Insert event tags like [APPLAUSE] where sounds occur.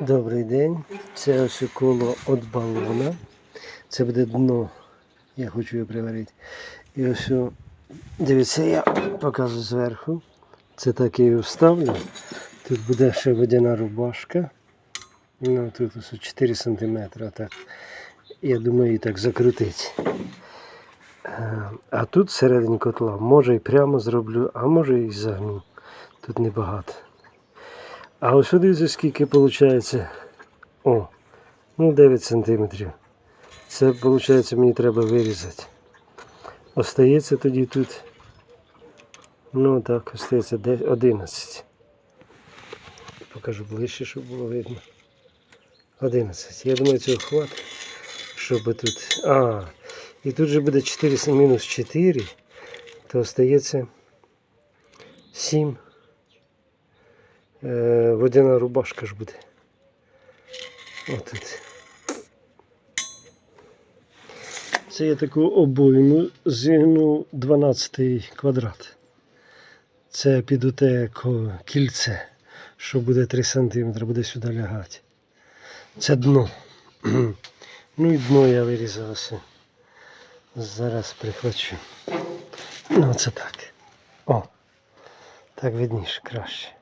Добрий день. Це ось коло від балона. Це буде дно. Я хочу його приварити. І ось, дивіться, я покажу зверху. Це так я його вставлю. Тут буде ще водяна рубашка. Ну, тут ось 4 см. Так. Я думаю, її так закрутити. Е, А тут всередині котла може і прямо зроблю, а може і загну. Тут небагато. А ось дивіться, скільки виходить. О, ну 9 сантиметрів. Це виходить, мені треба вирізати. Остається тоді тут. Ну так, остається 11. Покажу ближче, щоб було видно. 11. Я думаю, цього хватить. Щоб тут. А, і тут же буде 4 мінус 4, то остається 7. Е, водяна рубашка ж буде. Отут. Це я таку обойму зігну 12 квадрат. Це під оте кільце, що буде 3 см, буде сюди лягати. Це дно. [CLEARS THROAT] Ну і дно я вирізав ось. Зараз прихвачу. Ну, це так. О, так видніше, краще.